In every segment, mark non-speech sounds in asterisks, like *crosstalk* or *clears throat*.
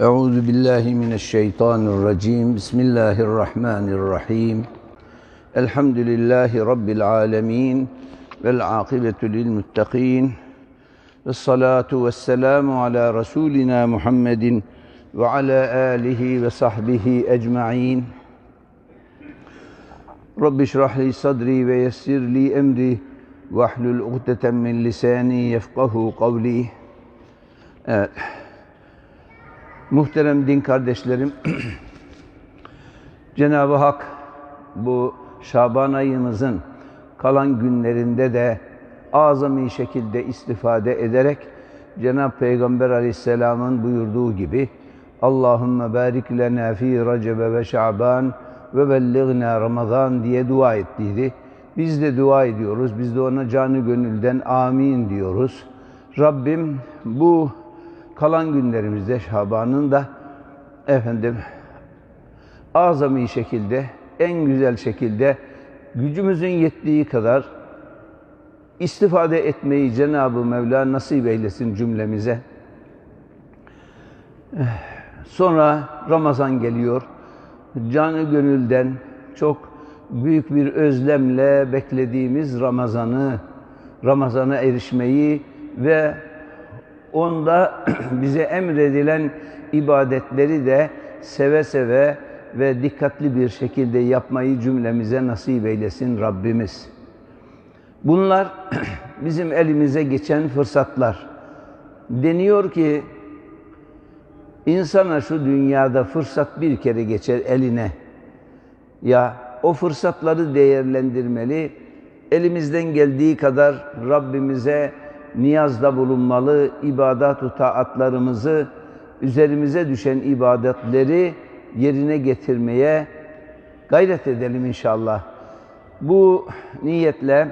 أعوذ بالله من الشيطان الرجيم. بسم الله الرحمن الرحيم. الحمد لله رب العالمين والعاقبة للمتقين والصلاة والسلام على رسولنا محمد وعلى آله وصحبه أجمعين. رب اشرح لي صدري ويسر لي أمري واحلل عقدة من لساني يفقه قولي. Evet. Muhterem din kardeşlerim, *clears throat* Cenab-ı Hak bu Şaban ayımızın kalan günlerinde de azami şekilde istifade ederek Cenab-ı Peygamber aleyhisselamın buyurduğu gibi Allahümme barik lena fi Recebe ve Şaban ve bellighna Ramazan diye dua ettiydi. Biz de dua ediyoruz. Biz de ona canı gönülden amin diyoruz. Rabbim bu kalan günlerimizde Şaban'ın da efendim azami şekilde en güzel şekilde gücümüzün yettiği kadar istifade etmeyi Cenab-ı Mevla nasip eylesin cümlemize. Sonra Ramazan geliyor. Canı gönülden çok büyük bir özlemle beklediğimiz Ramazan'ı, Ramazan'a erişmeyi ve onda *clears throat* bize emredilen ibadetleri de seve seve ve dikkatli bir şekilde yapmayı cümlemize nasip eylesin Rabbimiz. Bunlar *clears throat* bizim elimize geçen fırsatlar. Deniyor ki insana şu dünyada fırsat bir kere geçer eline. Ya o fırsatları değerlendirmeli, elimizden geldiği kadar Rabbimize niyazda bulunmalı, ibadat-ı taatlarımızı, üzerimize düşen ibadetleri yerine getirmeye gayret edelim inşallah. Bu niyetle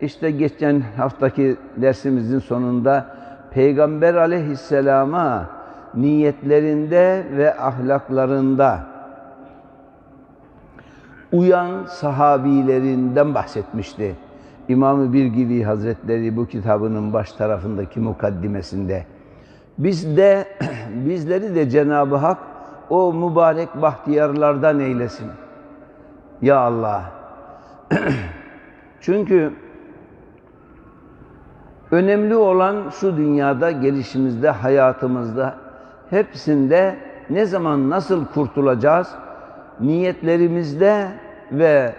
işte geçen haftaki dersimizin sonunda Peygamber aleyhisselama niyetlerinde ve ahlaklarında uyan sahabilerinden bahsetmişti. İmam-ı Birgili Hazretleri bu kitabının baş tarafındaki mukaddimesinde. Biz de, *clears throat* bizleri de Cenab-ı Hak o mübarek bahtiyarlardan eylesin. Ya Allah. *clears throat* Çünkü önemli olan şu dünyada, gelişimizde, hayatımızda, hepsinde ne zaman nasıl kurtulacağız? Niyetlerimizde ve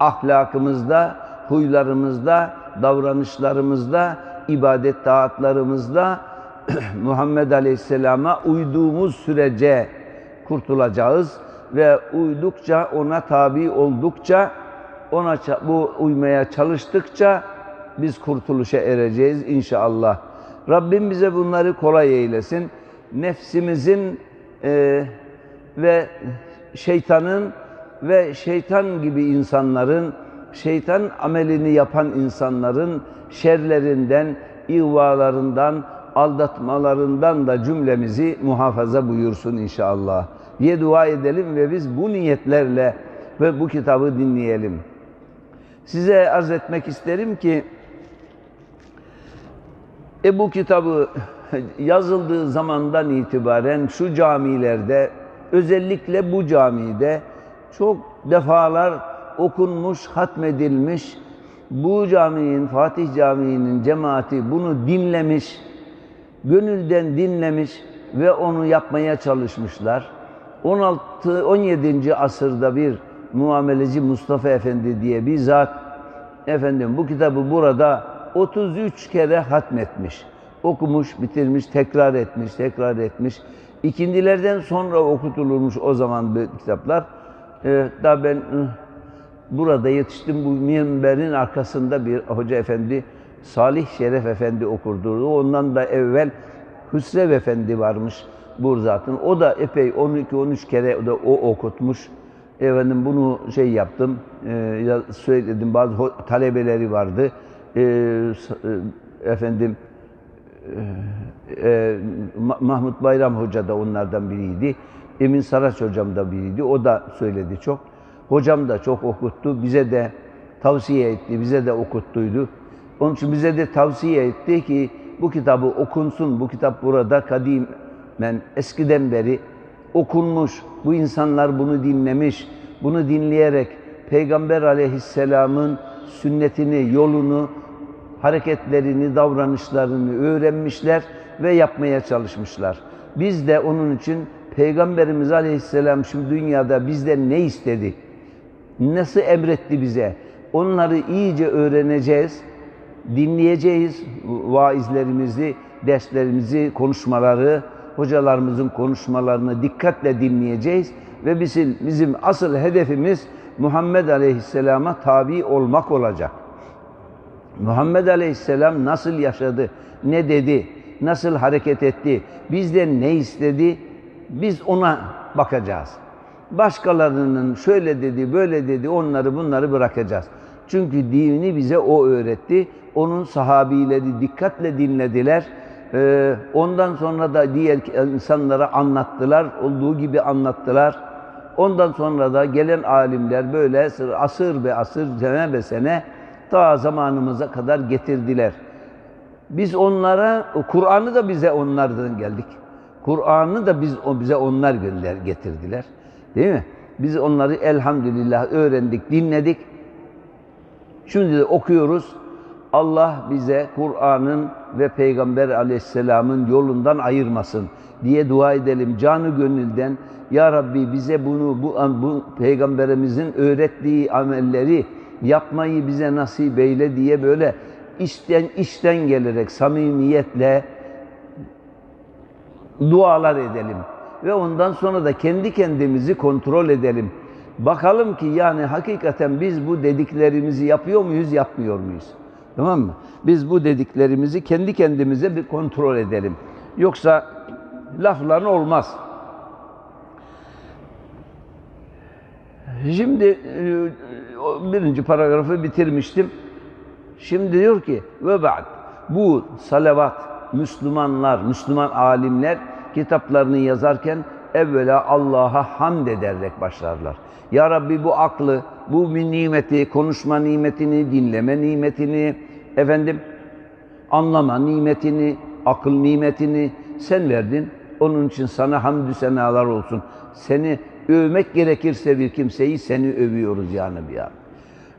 ahlakımızda, huylarımızda, davranışlarımızda, ibadet taatlarımızda *clears throat* Muhammed Aleyhisselam'a uyduğumuz sürece kurtulacağız ve uydukça, ona tabi oldukça, ona bu uymaya çalıştıkça biz kurtuluşa ereceğiz inşallah. Rabbim bize bunları kolay eylesin. Nefsimizin e, ve şeytanın ve şeytan gibi insanların şeytan amelini yapan insanların şerlerinden, ihvalarından, aldatmalarından da cümlemizi muhafaza buyursun inşallah diye dua edelim ve biz bu niyetlerle ve bu kitabı dinleyelim. Size arz etmek isterim ki e bu kitabı yazıldığı zamandan itibaren şu camilerde özellikle bu camide çok defalar okunmuş, hatmedilmiş. Bu caminin, Fatih Camii'nin cemaati bunu dinlemiş, gönülden dinlemiş ve onu yapmaya çalışmışlar. 16 17. asırda bir muameleci Mustafa Efendi diye bir zat efendim bu kitabı burada 33 kere hatmetmiş. Okumuş, bitirmiş, tekrar etmiş, tekrar etmiş. İkindilerden sonra okutulmuş o zaman bu kitaplar. Ee, da ben burada yetiştim bu minberin arkasında bir hoca efendi Salih Şeref Efendi okurdurdu. Ondan da evvel Hüsrev Efendi varmış Burzat'ın. O da epey 12-13 kere da o okutmuş. Efendim bunu şey yaptım, e, söyledim bazı talebeleri vardı. E, e, efendim e, e, Mahmut Bayram Hoca da onlardan biriydi. Emin Saraç Hocam da biriydi. O da söyledi çok. Hocam da çok okuttu. Bize de tavsiye etti. Bize de okuttuydu. Onun için bize de tavsiye etti ki bu kitabı okunsun. Bu kitap burada kadim ben eskiden beri okunmuş, bu insanlar bunu dinlemiş, bunu dinleyerek Peygamber aleyhisselamın sünnetini, yolunu, hareketlerini, davranışlarını öğrenmişler ve yapmaya çalışmışlar. Biz de onun için Peygamberimiz aleyhisselam şu dünyada bizden ne istedi? Nasıl emretti bize? Onları iyice öğreneceğiz, dinleyeceğiz vaizlerimizi, derslerimizi, konuşmaları, hocalarımızın konuşmalarını dikkatle dinleyeceğiz ve bizim, bizim asıl hedefimiz Muhammed Aleyhisselam'a tabi olmak olacak. Muhammed Aleyhisselam nasıl yaşadı, ne dedi, nasıl hareket etti, bizden ne istedi, biz ona bakacağız. Başkalarının şöyle dedi, böyle dedi, onları bunları bırakacağız. Çünkü dini bize o öğretti. Onun sahabileri dikkatle dinlediler. Ee, ondan sonra da diğer insanlara anlattılar, olduğu gibi anlattılar. Ondan sonra da gelen alimler böyle asır be asır, sene be sene ta zamanımıza kadar getirdiler. Biz onlara, Kur'an'ı da bize onlardan geldik. Kur'an'ı da biz bize onlar gönder getirdiler. Değil mi? Biz onları elhamdülillah öğrendik, dinledik. Şimdi de okuyoruz. Allah bize Kur'an'ın ve Peygamber aleyhisselamın yolundan ayırmasın diye dua edelim canı gönülden. Ya Rabbi bize bunu bu, bu peygamberimizin öğrettiği amelleri yapmayı bize nasip eyle diye böyle içten içten gelerek samimiyetle dualar edelim ve ondan sonra da kendi kendimizi kontrol edelim. Bakalım ki yani hakikaten biz bu dediklerimizi yapıyor muyuz, yapmıyor muyuz? Tamam mı? Biz bu dediklerimizi kendi kendimize bir kontrol edelim. Yoksa lafların olmaz. Şimdi e, birinci paragrafı bitirmiştim. Şimdi diyor ki ve ba'd bu salavat Müslümanlar, Müslüman alimler kitaplarını yazarken evvela Allah'a hamd ederek başlarlar. Ya Rabbi bu aklı, bu nimeti, konuşma nimetini, dinleme nimetini, efendim anlama nimetini, akıl nimetini sen verdin. Onun için sana hamdü senalar olsun. Seni övmek gerekirse bir kimseyi seni övüyoruz yani bir an.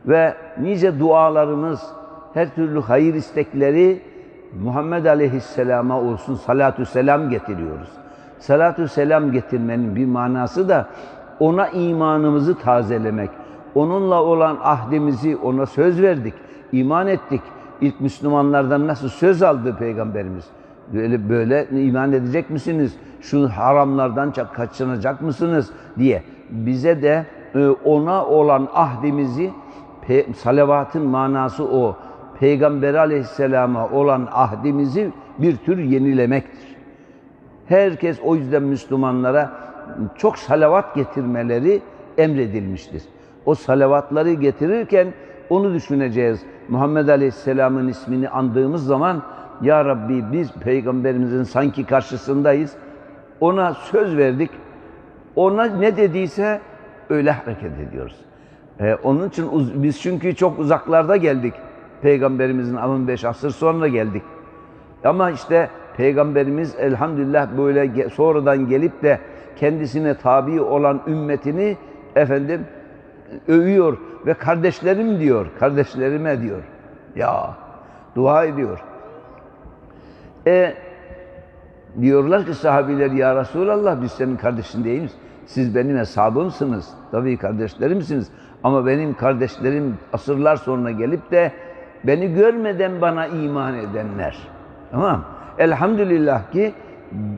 Ve nice dualarımız, her türlü hayır istekleri Muhammed Aleyhisselam'a olsun salatü selam getiriyoruz. Salatü selam getirmenin bir manası da ona imanımızı tazelemek. Onunla olan ahdimizi ona söz verdik, iman ettik. İlk Müslümanlardan nasıl söz aldı Peygamberimiz? Böyle böyle iman edecek misiniz? Şu haramlardan kaçınacak mısınız diye. Bize de e, ona olan ahdimizi salavatın manası o. Peygamber aleyhisselama olan ahdimizi bir tür yenilemektir. Herkes o yüzden Müslümanlara çok salavat getirmeleri emredilmiştir. O salavatları getirirken onu düşüneceğiz. Muhammed Aleyhisselam'ın ismini andığımız zaman Ya Rabbi biz Peygamberimizin sanki karşısındayız. Ona söz verdik. Ona ne dediyse öyle hareket ediyoruz. Ee, onun için biz çünkü çok uzaklarda geldik. Peygamberimizin 15 asır sonra geldik. Ama işte Peygamberimiz elhamdülillah böyle sonradan gelip de kendisine tabi olan ümmetini efendim övüyor ve kardeşlerim diyor, kardeşlerime diyor. Ya dua ediyor. E diyorlar ki sahabiler ya Resulallah biz senin kardeşin değiliz. Siz benim hesabımsınız. Tabii kardeşlerimsiniz. Ama benim kardeşlerim asırlar sonra gelip de beni görmeden bana iman edenler. Tamam Elhamdülillah ki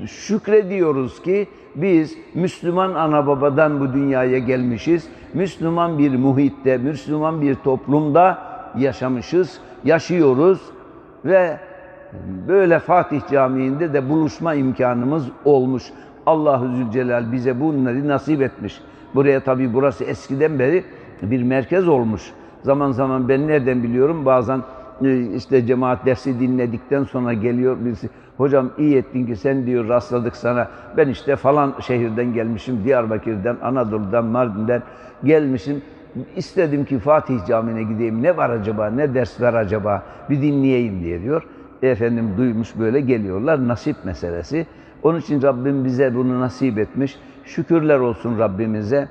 şükrediyoruz ki biz Müslüman ana babadan bu dünyaya gelmişiz. Müslüman bir muhitte, Müslüman bir toplumda yaşamışız, yaşıyoruz ve böyle Fatih Camii'nde de buluşma imkanımız olmuş. Allahu Zülcelal bize bunları nasip etmiş. Buraya tabi burası eskiden beri bir merkez olmuş. Zaman zaman ben nereden biliyorum bazen e, işte cemaat dersi dinledikten sonra geliyor birisi. Hocam iyi ettin ki sen diyor rastladık sana. Ben işte falan şehirden gelmişim. Diyarbakır'dan, Anadolu'dan, Mardin'den gelmişim. İstedim ki Fatih Camii'ne gideyim. Ne var acaba? Ne ders var acaba? Bir dinleyeyim diye diyor. Efendim duymuş böyle geliyorlar. Nasip meselesi. Onun için Rabbim bize bunu nasip etmiş. Şükürler olsun Rabbimize.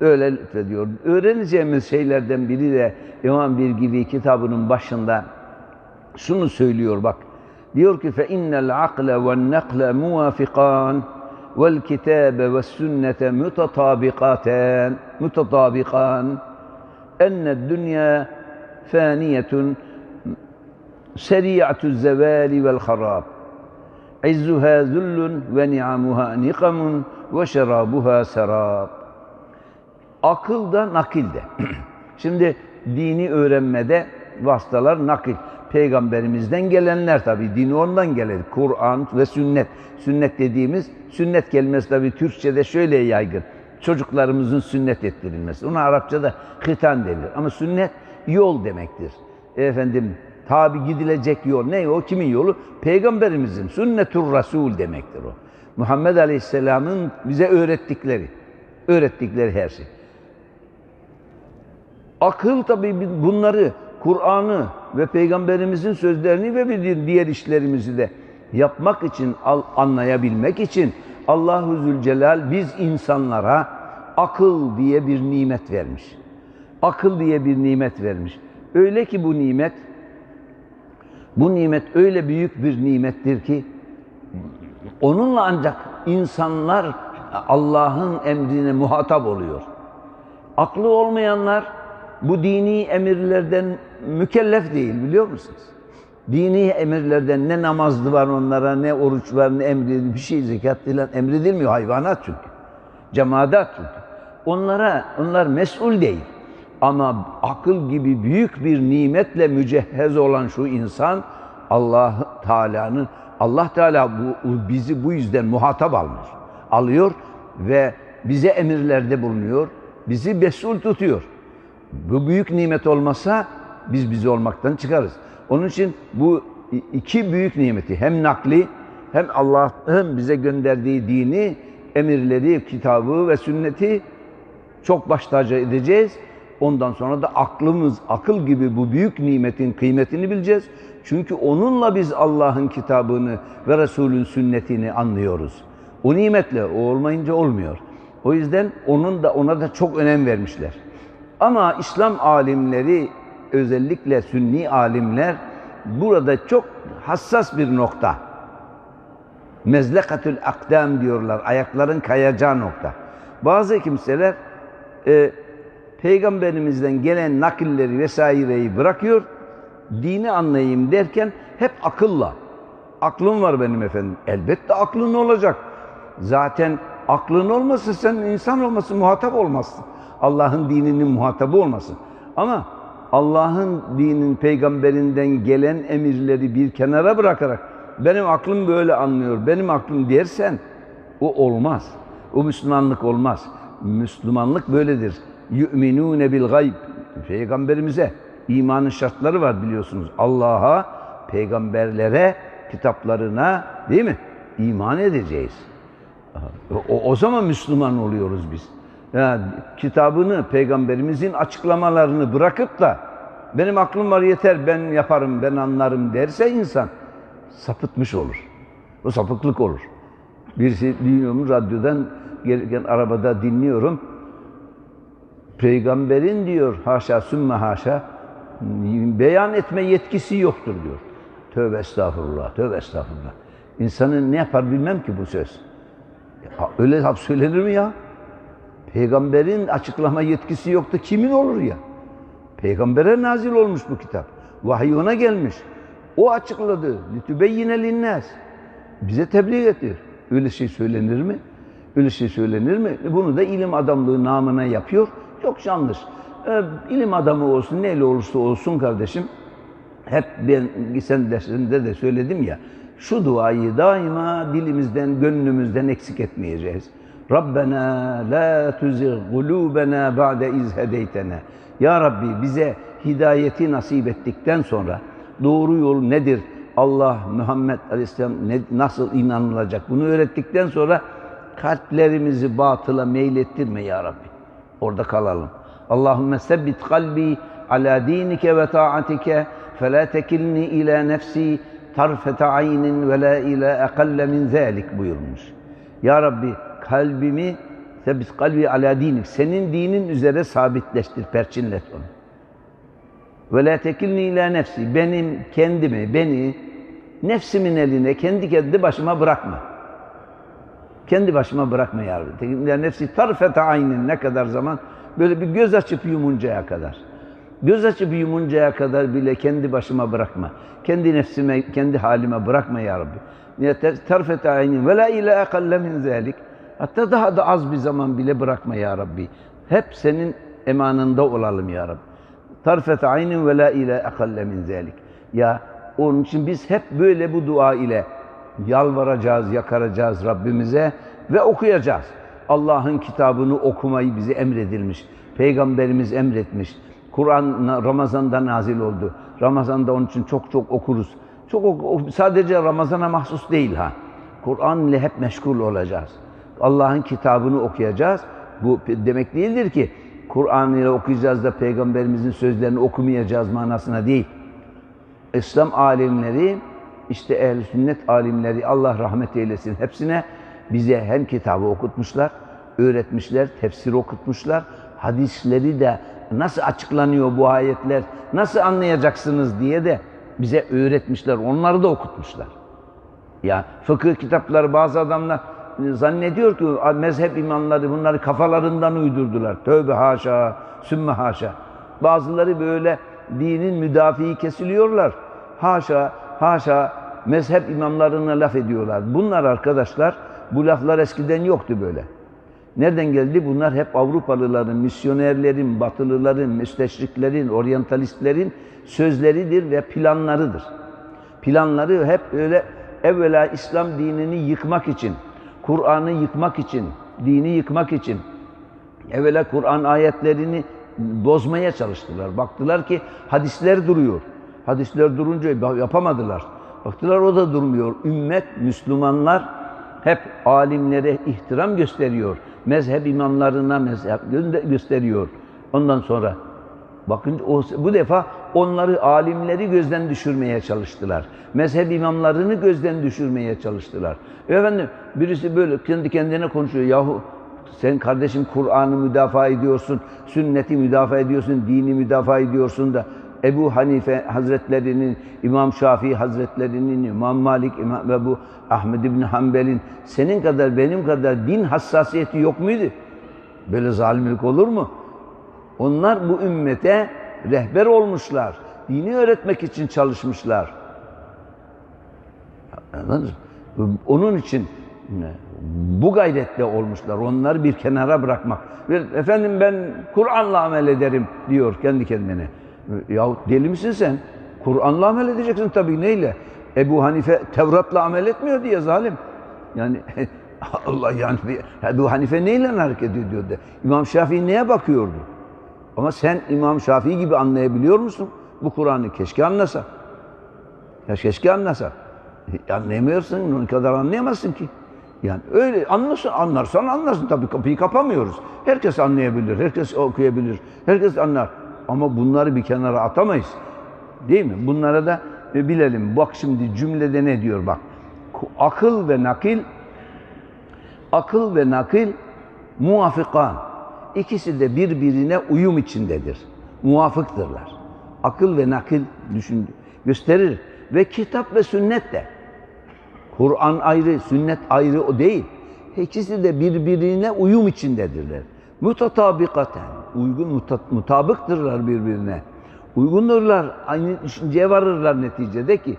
Öyle lütfediyor. Öğreneceğimiz şeylerden biri de İmam Bir gibi kitabının başında şunu söylüyor bak. Diyor ki fe innel akle ve nakle muvafikan vel kitabe ve sünnete mutatabiqaten mutatabiqan enne dünya faniyetun seri'atu zevali vel harab izzuha zullun ve ni'amuha nikamun ve şerabuha serab akıl da nakil de. *clears throat* Şimdi dini öğrenmede vasıtalar nakil. Peygamberimizden gelenler tabi. Dini ondan gelir. Kur'an ve sünnet. Sünnet dediğimiz, sünnet kelimesi tabi Türkçe'de şöyle yaygın. Çocuklarımızın sünnet ettirilmesi. Ona Arapçada hitan denir. Ama sünnet yol demektir. Efendim tabi gidilecek yol. Ne o? Kimin yolu? Peygamberimizin. Sünnetur Rasul demektir o. Muhammed Aleyhisselam'ın bize öğrettikleri. Öğrettikleri her şey. Akıl tabi bunları, Kur'an'ı ve Peygamberimizin sözlerini ve bir diğer işlerimizi de yapmak için, anlayabilmek için Allahu Zülcelal biz insanlara akıl diye bir nimet vermiş. Akıl diye bir nimet vermiş. Öyle ki bu nimet, bu nimet öyle büyük bir nimettir ki onunla ancak insanlar Allah'ın emrine muhatap oluyor. Aklı olmayanlar bu dini emirlerden mükellef değil biliyor musunuz? Dini emirlerden ne namazlı var onlara, ne oruç var, ne emredilmiyor. Bir şey zekat değil, emredilmiyor hayvanat çünkü. Cemaat çünkü. Onlara, onlar mesul değil. Ama akıl gibi büyük bir nimetle mücehhez olan şu insan Allah Teala'nın Allah Teala bu, bizi bu yüzden muhatap almış. Alıyor ve bize emirlerde bulunuyor. Bizi mesul tutuyor. Bu büyük nimet olmasa biz bizi olmaktan çıkarız. Onun için bu iki büyük nimeti hem nakli hem Allah'ın bize gönderdiği dini, emirleri, kitabı ve sünneti çok baş edeceğiz. Ondan sonra da aklımız, akıl gibi bu büyük nimetin kıymetini bileceğiz. Çünkü onunla biz Allah'ın kitabını ve Resul'ün sünnetini anlıyoruz. O nimetle, o olmayınca olmuyor. O yüzden onun da ona da çok önem vermişler. Ama İslam alimleri özellikle sünni alimler burada çok hassas bir nokta. Mezlekatül akdam diyorlar. Ayakların kayacağı nokta. Bazı kimseler e, peygamberimizden gelen nakilleri vesaireyi bırakıyor. Dini anlayayım derken hep akılla. Aklım var benim efendim. Elbette aklın olacak. Zaten aklın olmasa sen insan olmasın, muhatap olmazsın. Allah'ın dininin muhatabı olmasın. Ama Allah'ın dinin peygamberinden gelen emirleri bir kenara bırakarak benim aklım böyle anlıyor, benim aklım dersen o olmaz. O Müslümanlık olmaz. Müslümanlık böyledir. Yu'minune bil gayb. Peygamberimize imanın şartları var biliyorsunuz. Allah'a, peygamberlere, kitaplarına değil mi? İman edeceğiz. O, o zaman Müslüman oluyoruz biz. Yani kitabını, peygamberimizin açıklamalarını bırakıp da benim aklım var yeter ben yaparım, ben anlarım derse insan sapıtmış olur. O sapıklık olur. Birisi dinliyorum radyodan gelirken arabada dinliyorum. Peygamberin diyor haşa sümme haşa beyan etme yetkisi yoktur diyor. Tövbe estağfurullah, tövbe estağfurullah. İnsanın ne yapar bilmem ki bu söz. Ya, öyle laf söylenir mi ya? Peygamberin açıklama yetkisi yoktu. Kimin olur ya? Peygambere nazil olmuş bu kitap. Vahiy ona gelmiş. O açıkladı. Litübeyyine linnâs. Bize tebliğ etti. Öyle şey söylenir mi? Öyle şey söylenir mi? Bunu da ilim adamlığı namına yapıyor. Çok yanlış. Ee, ilim adamı olsun, neyle olursa olsun kardeşim. Hep ben sen dersinde de söyledim ya. Şu duayı daima dilimizden, gönlümüzden eksik etmeyeceğiz. Rabbena la tuzigh kulubena ba'de iz hedeytena. Ya Rabbi bize hidayeti nasip ettikten sonra doğru yol nedir? Allah, Muhammed Aleyhisselam ne, nasıl inanılacak? Bunu öğrettikten sonra kalplerimizi batıla meylettirme ya Rabbi. Orada kalalım. Allahümme sebbit kalbi ala dinike ve taatike fe tekilni ila nefsi tarfete aynin ve la ile ekalle min zalik buyurmuş. Ya Rabbi kalbimi sebis kalbi ala dinik. Senin dinin üzere sabitleştir, perçinlet onu. Ve la tekilni ila nefsi. Benim kendimi, beni nefsimin eline kendi kendi başıma bırakma. Kendi başıma bırakma ya Rabbi. Tekilni ila nefsi tarfete aynin ne kadar zaman? Böyle bir göz açıp yumuncaya kadar. Göz açıp yumuncaya kadar bile kendi başıma bırakma. Kendi nefsime, kendi halime bırakma ya Rabbi. Tarfete aynin ve la ekalle min zalik. Hatta daha da az bir zaman bile bırakma ya Rabbi. Hep senin emanında olalım ya Rabbi. Tarfete aynin ve la ile ekalle min zalik. Ya onun için biz hep böyle bu dua ile yalvaracağız, yakaracağız Rabbimize ve okuyacağız. Allah'ın kitabını okumayı bize emredilmiş. Peygamberimiz emretmiş. Kur'an Ramazan'da nazil oldu. Ramazan'da onun için çok çok okuruz. Çok oku, sadece Ramazan'a mahsus değil ha. Kur'an ile hep meşgul olacağız. Allah'ın kitabını okuyacağız. Bu demek değildir ki Kur'an ile okuyacağız da peygamberimizin sözlerini okumayacağız manasına değil. İslam alimleri işte ehl sünnet alimleri Allah rahmet eylesin hepsine bize hem kitabı okutmuşlar, öğretmişler, tefsir okutmuşlar. Hadisleri de nasıl açıklanıyor bu ayetler, nasıl anlayacaksınız diye de bize öğretmişler. Onları da okutmuşlar. Ya fıkıh kitapları bazı adamlar zannediyor ki mezhep imamları bunları kafalarından uydurdular. Tövbe haşa, sümme haşa. Bazıları böyle dinin müdafiği kesiliyorlar. Haşa, haşa mezhep imamlarına laf ediyorlar. Bunlar arkadaşlar, bu laflar eskiden yoktu böyle. Nereden geldi? Bunlar hep Avrupalıların, misyonerlerin, batılıların, müsteşriklerin, oryantalistlerin sözleridir ve planlarıdır. Planları hep öyle evvela İslam dinini yıkmak için, Kur'an'ı yıkmak için, dini yıkmak için, evvela Kur'an ayetlerini bozmaya çalıştılar. Baktılar ki hadisler duruyor. Hadisler durunca yapamadılar. Baktılar o da durmuyor. Ümmet, Müslümanlar hep alimlere ihtiram gösteriyor. Mezhep imamlarına mezhep gösteriyor. Ondan sonra bakın o, bu defa onları alimleri gözden düşürmeye çalıştılar. Mezhep imamlarını gözden düşürmeye çalıştılar. Efendim birisi böyle kendi kendine konuşuyor. Yahu sen kardeşim Kur'an'ı müdafaa ediyorsun, sünneti müdafaa ediyorsun, dini müdafaa ediyorsun da Ebu Hanife Hazretlerinin, İmam Şafii Hazretlerinin, İmam Malik İmam ve bu Ahmed İbni Hanbel'in senin kadar benim kadar din hassasiyeti yok muydu? Böyle zalimlik olur mu? Onlar bu ümmete rehber olmuşlar. Dini öğretmek için çalışmışlar. Anladınız? Onun için bu gayretle olmuşlar. Onları bir kenara bırakmak. Efendim ben Kur'an'la amel ederim diyor kendi kendine. Yahu deli misin sen? Kur'an'la amel edeceksin tabii neyle? Ebu Hanife Tevrat'la amel etmiyor diye zalim. Yani *laughs* Allah yani Ebu Hanife neyle hareket ediyordu? İmam Şafii neye bakıyordu? Ama sen İmam Şafii gibi anlayabiliyor musun? Bu Kur'an'ı keşke anlasa. Ya keşke anlasa. Anlayamıyorsun, onun kadar anlayamazsın ki. Yani öyle anlasın, anlarsan anlarsın. Tabii kapıyı kapamıyoruz. Herkes anlayabilir, herkes okuyabilir, herkes anlar. Ama bunları bir kenara atamayız. Değil mi? Bunlara da bilelim. Bak şimdi cümlede ne diyor bak. Akıl ve nakil akıl ve nakil muvafikan. İkisi de birbirine uyum içindedir. Muvafıktırlar. Akıl ve nakil düşün, gösterir. Ve kitap ve sünnet de. Kur'an ayrı, sünnet ayrı o değil. İkisi de birbirine uyum içindedirler. Mutatabikaten, uygun mutabıktırlar birbirine. Uygundurlar, aynı düşünceye varırlar neticede ki.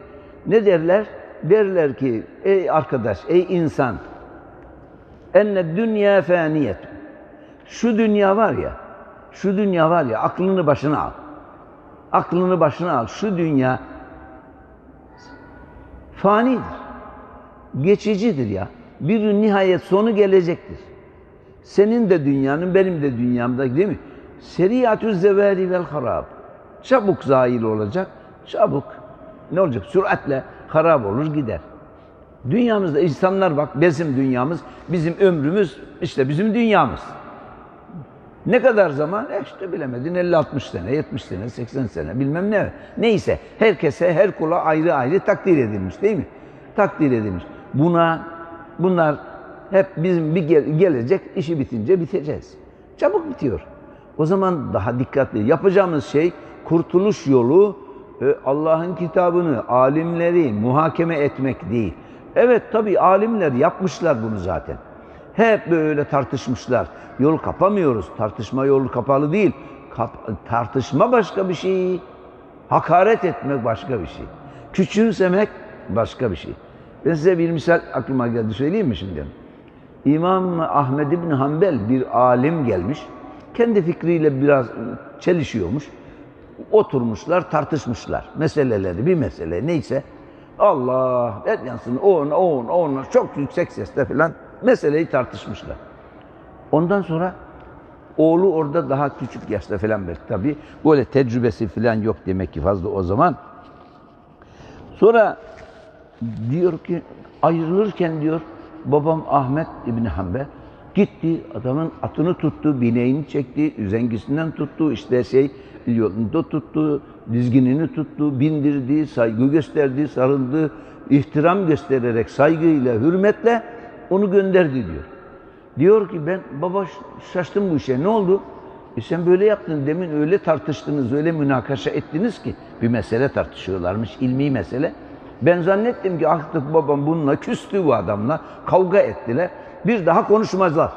Ne derler? Derler ki, ey arkadaş, ey insan, enne dünya faniyet. Şu dünya var ya, şu dünya var ya, aklını başına al. Aklını başına al. Şu dünya fanidir. Geçicidir ya. Bir nihayet sonu gelecektir. Senin de dünyanın, benim de dünyamda değil mi? Seriyatü zeveri vel harab. Çabuk zail olacak, çabuk. Ne olacak? Süratle harap olur gider. Dünyamızda insanlar bak bizim dünyamız, bizim ömrümüz işte bizim dünyamız. Ne kadar zaman? E işte bilemedin 50-60 sene, 70 sene, 80 sene bilmem ne. Neyse herkese her kula ayrı ayrı takdir edilmiş değil mi? Takdir edilmiş. Buna bunlar hep bizim bir gel- gelecek işi bitince biteceğiz. Çabuk bitiyor. O zaman daha dikkatli. Yapacağımız şey kurtuluş yolu e, Allah'ın kitabını, alimleri muhakeme etmek değil. Evet tabii alimler yapmışlar bunu zaten. Hep böyle tartışmışlar. Yol kapamıyoruz. Tartışma yolu kapalı değil. Kap- tartışma başka bir şey. Hakaret etmek başka bir şey. Küçümsemek başka bir şey. Ben size bir misal aklıma geldi. Söyleyeyim mi şimdi? İmam Ahmed İbni Hanbel bir alim gelmiş. Kendi fikriyle biraz çelişiyormuş. Oturmuşlar, tartışmışlar. Meseleleri, bir mesele neyse. Allah, et yansın, o ona, o çok yüksek sesle falan meseleyi tartışmışlar. Ondan sonra oğlu orada daha küçük yaşta falan belki tabii. Böyle tecrübesi falan yok demek ki fazla o zaman. Sonra diyor ki ayrılırken diyor babam Ahmet İbni Hanbel gitti adamın atını tuttu, bineğini çekti, üzengisinden tuttu, işte şey yolunda tuttu, dizginini tuttu, bindirdi, saygı gösterdi, sarıldı, ihtiram göstererek saygıyla, hürmetle onu gönderdi diyor. Diyor ki ben baba şaştım bu işe ne oldu? E sen böyle yaptın demin öyle tartıştınız, öyle münakaşa ettiniz ki bir mesele tartışıyorlarmış, ilmi mesele. Ben zannettim ki artık babam bununla küstü bu adamla, kavga ettiler. Bir daha konuşmazlar.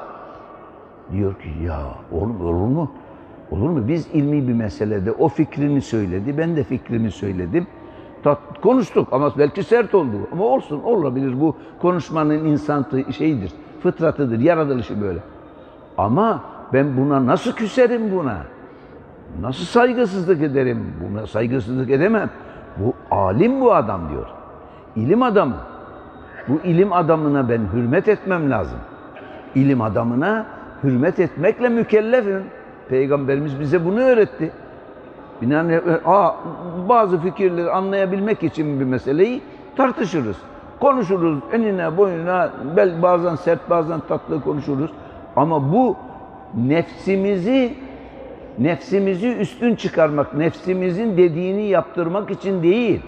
Diyor ki ya oğlum olur mu? Olur mu? Biz ilmi bir meselede o fikrini söyledi, ben de fikrimi söyledim. Tat, konuştuk ama belki sert oldu. Ama olsun olabilir bu konuşmanın insan şeyidir, fıtratıdır, yaratılışı böyle. Ama ben buna nasıl küserim buna? Nasıl saygısızlık ederim? Buna saygısızlık edemem. Bu alim bu adam diyor. İlim adamı. Bu ilim adamına ben hürmet etmem lazım. İlim adamına hürmet etmekle mükellefim. Peygamberimiz bize bunu öğretti. Binaenaleyh aa, bazı fikirleri anlayabilmek için bir meseleyi tartışırız. Konuşuruz enine boyuna bel bazen sert bazen tatlı konuşuruz. Ama bu nefsimizi nefsimizi üstün çıkarmak, nefsimizin dediğini yaptırmak için değil.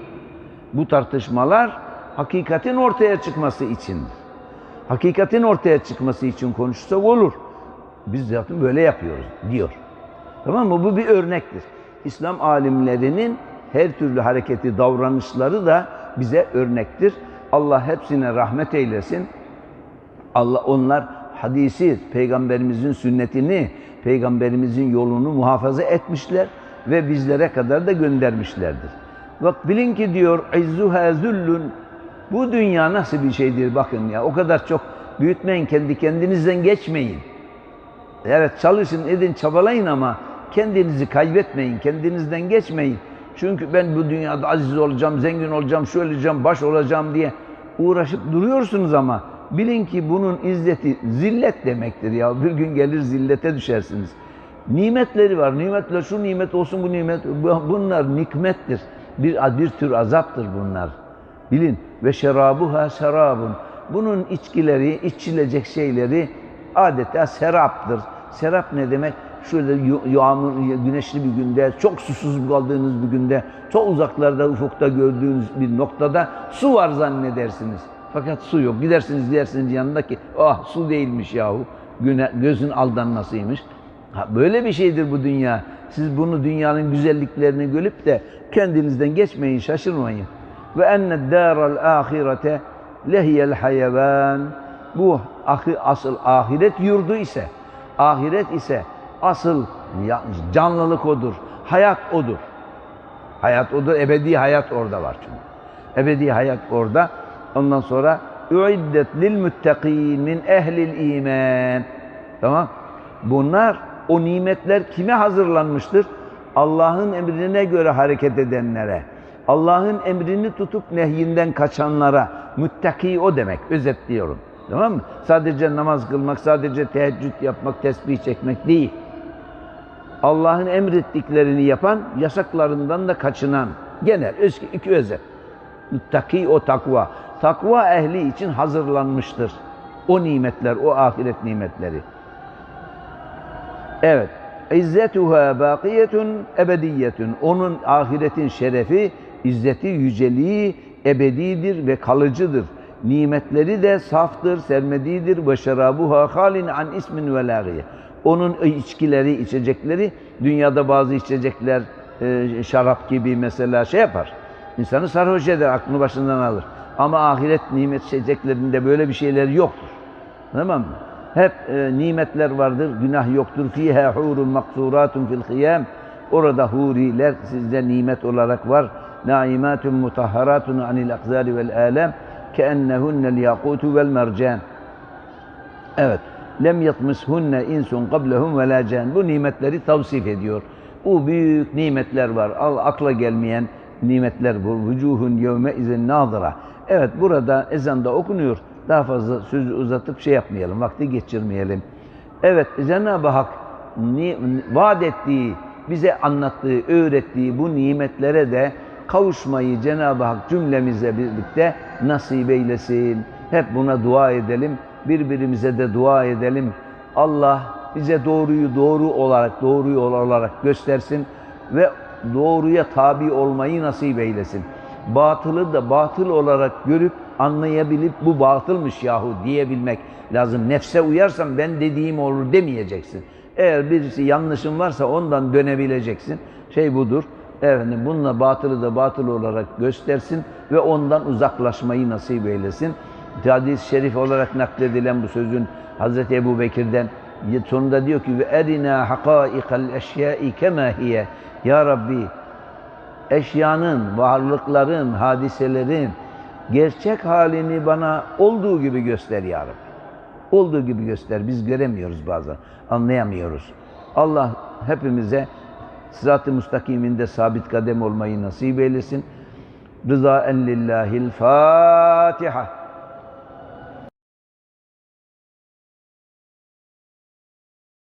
Bu tartışmalar hakikatin ortaya çıkması içindir. Hakikatin ortaya çıkması için konuşsak olur. Biz zaten böyle yapıyoruz diyor. Tamam mı? Bu bir örnektir. İslam alimlerinin her türlü hareketi, davranışları da bize örnektir. Allah hepsine rahmet eylesin. Allah onlar hadisi, peygamberimizin sünnetini, peygamberimizin yolunu muhafaza etmişler ve bizlere kadar da göndermişlerdir. Bak bilin ki diyor izzuha züllün bu dünya nasıl bir şeydir bakın ya o kadar çok büyütmeyin kendi kendinizden geçmeyin. Evet çalışın edin çabalayın ama kendinizi kaybetmeyin kendinizden geçmeyin. Çünkü ben bu dünyada aziz olacağım, zengin olacağım, şu olacağım, baş olacağım diye uğraşıp duruyorsunuz ama bilin ki bunun izzeti zillet demektir ya. Bir gün gelir zillete düşersiniz. Nimetleri var. Nimetler şu nimet olsun bu nimet. bu- Bunlar nikmettir. Bir, bir tür azaptır bunlar. Bilin. Ve şerabuha serabun. Bunun içkileri, içilecek şeyleri adeta seraptır. Serap ne demek? Şöyle yağmur, güneşli bir günde, çok susuz kaldığınız bir günde, çok uzaklarda, ufukta gördüğünüz bir noktada su var zannedersiniz. Fakat su yok. Gidersiniz dersiniz yanındaki, ah su değilmiş yahu. Güne, gözün aldanmasıymış. Ha, böyle bir şeydir bu dünya. Siz bunu dünyanın güzelliklerini görüp de kendinizden geçmeyin, şaşırmayın. Ve enne dâral âhirete lehiyel hayvan. Bu asıl ahiret yurdu ise, ahiret ise asıl canlılık odur, hayat odur. Hayat odur, ebedi hayat orada var çünkü. Ebedi hayat orada. Ondan sonra üiddet lil muttaqin min ehlil iman. Tamam? Bunlar o nimetler kime hazırlanmıştır? Allah'ın emrine göre hareket edenlere. Allah'ın emrini tutup nehyinden kaçanlara. Müttaki o demek. Özetliyorum. Tamam mı? Sadece namaz kılmak, sadece teheccüd yapmak, tesbih çekmek değil. Allah'ın emrettiklerini yapan, yasaklarından da kaçınan. Genel, öz- iki özet. Muttaki o takva. Takva ehli için hazırlanmıştır. O nimetler, o ahiret nimetleri. Evet. İzzetuha baqiyetun ebediyetun. Onun ahiretin şerefi, izzeti, yüceliği ebedidir ve kalıcıdır. Nimetleri de saftır, sermediğidir. Ve şerabuha halin an ismin ve lâgiye. Onun içkileri, içecekleri, dünyada bazı içecekler, e, şarap gibi mesela şey yapar. İnsanı sarhoş eder, aklını başından alır. Ama ahiret nimet içeceklerinde böyle bir şeyler yoktur. Tamam mı? Hep e, nimetler vardır, günah yoktur. Fiha hurun maksuratun fil khiyam. Orada huriler sizde nimet olarak var. Naimatun mutahharatun anil akzari vel alem. Keennehunnel yakutu vel. Evet. Lem yatmishunne insun qablehum ve la. Bu nimetleri tavsif ediyor. Bu büyük nimetler var. Al akla gelmeyen nimetler bu. Vücuhun yevme izin nazıra. Evet burada ezanda okunuyor. Daha fazla sözü uzatıp şey yapmayalım. Vakti geçirmeyelim. Evet Cenab-ı Hak ni, vaat ettiği, bize anlattığı, öğrettiği bu nimetlere de kavuşmayı Cenab-ı Hak cümlemize birlikte nasip eylesin. Hep buna dua edelim. Birbirimize de dua edelim. Allah bize doğruyu doğru olarak, doğru yol olarak göstersin ve doğruya tabi olmayı nasip eylesin. Batılı da batıl olarak görüp anlayabilip bu batılmış yahu diyebilmek lazım. Nefse uyarsam ben dediğim olur demeyeceksin. Eğer birisi yanlışın varsa ondan dönebileceksin. Şey budur. Efendim bununla batılı da batıl olarak göstersin ve ondan uzaklaşmayı nasip eylesin. Hadis-i şerif olarak nakledilen bu sözün Hazreti Ebu Bekir'den sonunda diyor ki ve erina hakaikal eşyai kema hiye ya Rabbi eşyanın, varlıkların, hadiselerin gerçek halini bana olduğu gibi göster ya Rabbi. Olduğu gibi göster. Biz göremiyoruz bazen. Anlayamıyoruz. Allah hepimize sırat-ı müstakiminde sabit kadem olmayı nasip eylesin. Rızaen lillahil Fatiha.